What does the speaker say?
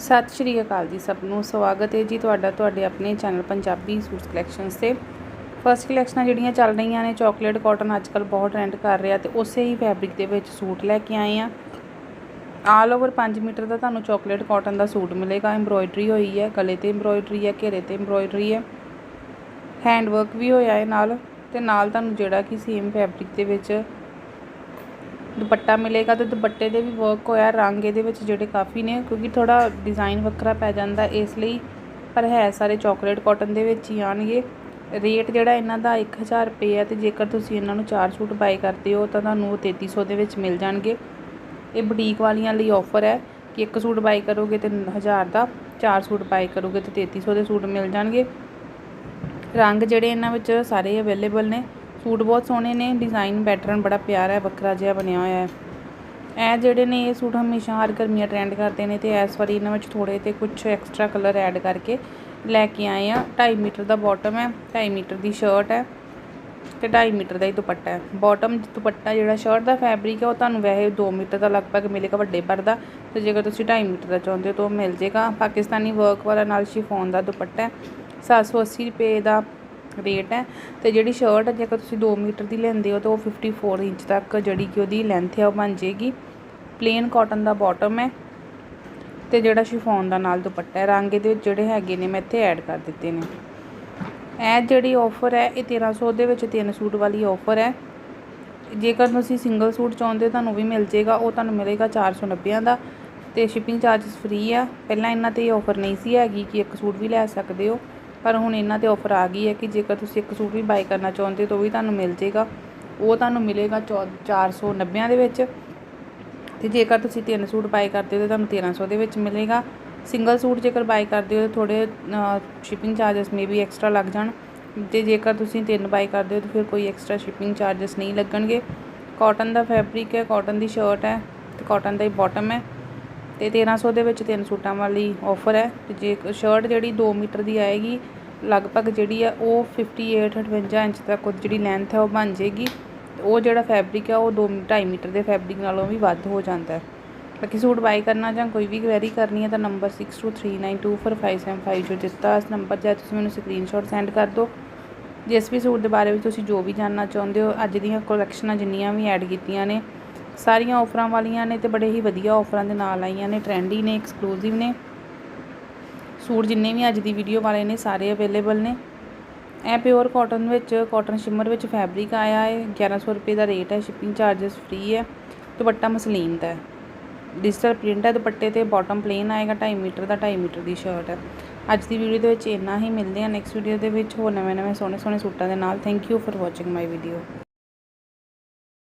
ਸਤਿ ਸ਼੍ਰੀ ਅਕਾਲ ਜੀ ਸਭ ਨੂੰ। ਸਵਾਗਤ ਹੈ ਜੀ ਤੁਹਾਡਾ ਤੁਹਾਡੇ ਆਪਣੇ ਚੈਨਲ ਪੰਜਾਬੀ ਸੂਟ ਕਲੈਕਸ਼ਨਸ ਤੇ। ਫਸਟ ਕਲੈਕਸ਼ਨਾਂ ਜਿਹੜੀਆਂ ਚੱਲ ਰਹੀਆਂ ਨੇ ਚਾਕਲੇਟ ਕਾਟਨ ਅੱਜਕੱਲ ਬਹੁਤ ਟ੍ਰੈਂਡ ਕਰ ਰਿਹਾ ਤੇ ਉਸੇ ਹੀ ਫੈਬਰਿਕ ਦੇ ਵਿੱਚ ਸੂਟ ਲੈ ਕੇ ਆਏ ਆ। ਆਲ ਓਵਰ 5 ਮੀਟਰ ਦਾ ਤੁਹਾਨੂੰ ਚਾਕਲੇਟ ਕਾਟਨ ਦਾ ਸੂਟ ਮਿਲੇਗਾ। ਐਮਬ੍ਰੋਇਡਰੀ ਹੋਈ ਹੈ, ਗਲੇ ਤੇ ਐਮਬ੍ਰੋਇਡਰੀ ਹੈ, ਘੇਰੇ ਤੇ ਐਮਬ੍ਰੋਇਡਰੀ ਹੈ। ਹੈਂਡ ਵਰਕ ਵੀ ਹੋਇਆ ਹੈ ਨਾਲ ਤੇ ਨਾਲ ਤੁਹਾਨੂੰ ਜਿਹੜਾ ਕਿ ਸੇਮ ਫੈਬਰਿਕ ਦੇ ਵਿੱਚ ਦੁਪੱਟਾ ਮਿਲੇਗਾ ਤੇ ਦੁਪੱਟੇ ਦੇ ਵੀ ਵਰਕ ਹੋਇਆ, ਰੰਗ ਇਹਦੇ ਵਿੱਚ ਜਿਹੜੇ ਕਾਫੀ ਨੇ, ਕਿਉਂਕਿ ਥੋੜਾ ਡਿਜ਼ਾਈਨ ਵੱਖਰਾ ਪੈ ਜਾਂਦਾ ਇਸ ਲਈ, ਪਰ ਹੈ ਸਾਰੇ ਚਾਕਲੇਟ ਕਾਟਨ ਦੇ ਵਿੱਚ ਹੀ ਆਣਗੇ ਰੇਟ ਜਿਹੜਾ ਇਹਨਾਂ ਦਾ 1000 ਰੁਪਏ ਹੈ ਤੇ ਜੇਕਰ ਤੁਸੀਂ ਇਹਨਾਂ ਨੂੰ ਚਾਰ ਸੂਟ ਬਾਈ ਕਰਦੇ ਹੋ, ਤਾਂ ਤੁਹਾਨੂੰ ਉਹ 3300 ਦੇ ਵਿੱਚ ਮਿਲ ਜਾਣਗੇ। ਇਹ ਬੁਟੀਕ ਵਾਲੀਆਂ ਲਈ ਆਫਰ ਹੈ ਕਿ ਇੱਕ ਸੂਟ ਬਾਈ ਕਰੋਗੇ ਤੇ 1000 ਦਾ, ਚਾਰ ਸੂਟ ਬਾਈ ਕਰੋਗੇ ਤੇ 3300 ਦੇ ਸੂਟ ਮਿਲ ਜਾਣਗੇ। ਰੰਗ ਜਿਹੜੇ ਇਹਨਾਂ ਵਿੱਚ ਸਾਰੇ ਅਵੇਲੇਬਲ ਨੇ ਸੂਟ ਬਹੁਤ ਸੋਹਣੇ ਨੇ ਡਿਜ਼ਾਈਨ ਪੈਟਰਨ ਬੜਾ ਪਿਆਰਾ ਹੈ, ਵੱਖਰਾ ਜਿਹਾ ਬਣਿਆ ਹੋਇਆ ਹੈ। ਇਹ ਜਿਹੜੇ ਨੇ ਇਹ ਸੂਟ ਹਮੇਸ਼ਾ ਹਰ ਗਰਮੀਆਂ ਟ੍ਰੈਂਡ ਕਰਦੇ ਨੇ ਤੇ ਇਸ ਵਾਰੀ ਇਹਨਾਂ ਵਿੱਚ ਥੋੜੇ ਤੇ ਕੁਝ ਐਕਸਟਰਾ ਕਲਰ ਐਡ ਕਰਕੇ ਲੈ ਕੇ ਆਏ ਆ 2.5 ਮੀਟਰ ਦਾ ਬਾਟਮ ਹੈ 2.5 ਮੀਟਰ ਦੀ ਸ਼ਰਟ ਹੈ ਤੇ 2.5 ਮੀਟਰ ਦਾ ਹੀ ਦੁਪੱਟਾ ਹੈ। ਬਾਟਮ ਦੁਪੱਟਾ ਜਿਹੜਾ ਸ਼ਰਟ ਦਾ ਫੈਬਰਿਕ ਹੈ, ਉਹ ਤੁਹਾਨੂੰ ਵੈਸੇ 2 ਮੀਟਰ ਦਾ ਲਗਭਗ ਮਿਲੇਗਾ ਵੱਡੇ ਪਰ ਦਾ ਤੇ ਜੇਕਰ ਤੁਸੀਂ 2.5 ਮੀਟਰ ਦਾ ਚਾਹੁੰਦੇ ਹੋ ਤਾਂ ਉਹ ਮਿਲ ਜੇਗਾ। ਪਾਕਿਸਤਾਨੀ ਵਰਕ ਵਾਲਾ ਨਾਲ ਸ਼ਿਫੋਨ ਦਾ ਦੁਪੱਟਾ ਹੈ 780 ਰੁਪਏ ਦਾ ਰੇਟ ਹੈ ਤੇ ਜਿਹੜੀ ਸ਼ਰਟ ਹੈ ਜੇਕਰ ਤੁਸੀਂ 2 ਮੀਟਰ ਦੀ ਲੈਂਦੇ ਹੋ, ਤਾਂ ਉਹ 54 ਇੰਚ ਤੱਕ ਜਿਹੜੀ ਕਿ ਉਹਦੀ ਲੈਂਥ ਹੈ, ਉਹ ਬਣ ਜੇਗੀ ਪਲੇਨ ਕਾਟਨ ਦਾ ਬਾਟਮ ਹੈ ਤੇ ਜਿਹੜਾ ਸ਼ਿਫੋਨ ਦਾ ਨਾਲ ਦੁਪੱਟਾ ਹੈ। ਰੰਗ ਇਹਦੇ ਵਿੱਚ ਜਿਹੜੇ ਹੈਗੇ ਨੇ, ਮੈਂ ਇੱਥੇ ਐਡ ਕਰ ਦਿੱਤੇ ਨੇ। ਇਹ ਜਿਹੜੀ ਆਫਰ ਹੈ, ਇਹ 1300 ਦੇ ਵਿੱਚ ਤਿੰਨ ਸੂਟ ਵਾਲੀ ਆਫਰ ਹੈ। ਜੇਕਰ ਤੁਸੀਂ ਸਿੰਗਲ ਸੂਟ ਚਾਹੁੰਦੇ ਹੋ, ਤੁਹਾਨੂੰ ਵੀ ਮਿਲ ਜੇਗਾ ਉਹ ਤੁਹਾਨੂੰ ਮਿਲੇਗਾ 490 ਦਾ ਤੇ ਸ਼ਿਪਿੰਗ ਚਾਰजेस ਫ੍ਰੀ ਆ। ਪਹਿਲਾਂ ਇਹਨਾਂ ਤੇ ਇਹ ਆਫਰ ਨਹੀਂ ਸੀ ਹੈਗੀ ਕਿ ਇੱਕ ਸੂਟ ਵੀ ਲੈ ਸਕਦੇ ਹੋ। ਪਰ ਹੁਣ ਇਹਨਾਂ ਤੇ ਆਫਰ ਆ ਗਈ ਹੈ ਕਿ ਜੇਕਰ ਤੁਸੀਂ ਇੱਕ ਸੂਟ ਵੀ ਬਾਈ ਕਰਨਾ ਚਾਹੁੰਦੇ ਹੋ ਤਾਂ ਉਹ ਵੀ ਤੁਹਾਨੂੰ ਮਿਲ ਜੇਗਾ ਉਹ ਤੁਹਾਨੂੰ ਮਿਲੇਗਾ 490 ਦੇ ਵਿੱਚ। ਤੇ ਜੇਕਰ ਤੁਸੀਂ ਤਿੰਨ ਸੂਟ ਬਾਈ ਕਰਦੇ ਹੋ ਤਾਂ ਤੁਹਾਨੂੰ 1300 ਦੇ ਵਿੱਚ ਮਿਲੇਗਾ। ਸਿੰਗਲ ਸੂਟ ਜੇਕਰ ਬਾਈ ਕਰਦੇ ਹੋ ਤਾਂ ਥੋੜੇ ਸ਼ਿਪਿੰਗ ਚਾਰजेस ਮੇਬੀ ਐਕਸਟਰਾ ਲੱਗ ਜਾਣ। ਤੇ ਜੇਕਰ ਤੁਸੀਂ ਤਿੰਨ ਬਾਈ ਕਰਦੇ ਹੋ ਤਾਂ ਫਿਰ ਕੋਈ ਐਕਸਟਰਾ ਸ਼ਿਪਿੰਗ ਚਾਰजेस ਨਹੀਂ ਲੱਗਣਗੇ। ਕਾਟਨ ਦਾ ਫੈਬਰਿਕ ਹੈ ਕਾਟਨ ਦੀ ਸ਼ਰਟ ਹੈ, ਤੇ ਕਾਟਨ ਦਾ ਹੀ ਬਾਟਮ ਹੈ। ਤੇ 1300 ਦੇ ਵਿੱਚ ਤਿੰਨ ਸੂਟਾਂ ਵਾਲੀ ਆਫਰ ਹੈ ਤੇ ਜੇ ਸ਼ਰਟ ਜਿਹੜੀ 2 ਮੀਟਰ ਦੀ ਆਏਗੀ, ਲਗਭਗ ਜਿਹੜੀ ਆ ਉਹ 58 58 ਇੰਚ ਤੱਕ ਉਹਦੀ ਜਿਹੜੀ ਲੈਂਥ ਹੈ ਉਹ ਬਣ ਜੇਗੀ ਉਹ ਜਿਹੜਾ ਫੈਬਰਿਕ ਆ ਉਹ 2 2.5 ਮੀਟਰ ਦੇ ਫੈਬਰਿਕ ਨਾਲੋਂ ਵੀ ਵੱਧ ਹੋ ਜਾਂਦਾ ਹੈ। ਬਾਕੀ ਸੂਟ ਬਾਈ ਕਰਨਾ ਜਾਂ ਕੋਈ ਵੀ ਕੁਐਰੀ ਕਰਨੀ ਹੈ ਤਾਂ ਨੰਬਰ 6239245575 ਜੋ ਦਿੱਤਾ ਇਸ ਨੰਬਰ 'ਤੇ ਤੁਸੀਂ ਮੈਨੂੰ ਸਕਰੀਨਸ਼ਾਟ ਸੈਂਡ ਕਰ ਦਿਓ। ਜਿਸ ਵੀ ਸੂਟ ਦੇ ਬਾਰੇ ਵਿੱਚ ਤੁਸੀਂ ਜੋ ਵੀ ਜਾਣਨਾ ਚਾਹੁੰਦੇ ਹੋ, ਅੱਜ ਦੀਆਂ ਕਲੈਕਸ਼ਨਾਂ ਜਿੰਨੀਆਂ ਵੀ ਐਡ ਕੀਤੀਆਂ ਨੇ ਸਾਰੀਆਂ ਆਫਰਾਂ ਵਾਲੀਆਂ ਨੇ ਤੇ ਬੜੇ ਹੀ ਵਧੀਆ ਆਫਰਾਂ ਦੇ ਨਾਲ ਆਈਆਂ ਨੇ ਟ੍ਰੈਂਡੀ ਨੇ ਐਕਸਕਲੂਸਿਵ ਨੇ। ਸੂਟ ਜਿੰਨੇ ਵੀ ਅੱਜ ਦੀ ਵੀਡੀਓ ਵਾਲੇ ਨੇ, ਸਾਰੇ ਅਵੇਲੇਬਲ ਨੇ। ਇਹ ਪਿਓਰ ਕਾਟਨ ਵਿੱਚ ਕਾਟਨ ਸ਼ਿਮਰ ਵਿੱਚ ਫੈਬਰਿਕ ਆਇਆ ਹੈ। 1100 ਰੁਪਏ ਦਾ ਰੇਟ ਹੈ ਸ਼ਿਪਿੰਗ ਚਾਰजेस ਫ੍ਰੀ ਹੈ। ਦੁਪੱਟਾ ਮਸਲੀਨ ਦਾ ਹੈ। ਡਿਜੀਟਲ ਪ੍ਰਿੰਟ ਹੈ ਦੁਪੱਟੇ ਤੇ ਬਾਟਮ ਪਲੇਨ ਆਏਗਾ 2.5 ਮੀਟਰ ਦਾ 2.5 ਮੀਟਰ ਦੀ ਸ਼ਰਟ ਹੈ। ਅੱਜ ਦੀ ਵੀਡੀਓ ਦੇ ਵਿੱਚ ਇੰਨਾ ਹੀ, ਮਿਲਦੇ ਹਾਂ ਨੈਕਸਟ ਵੀਡੀਓ ਦੇ ਵਿੱਚ। ਹੋਰ ਨਵੇਂ ਨਵੇਂ ਸੋਹਣੇ ਸੋਹਣੇ ਸੂਟਾਂ ਦੇ ਨਾਲ। Thank you for watching my video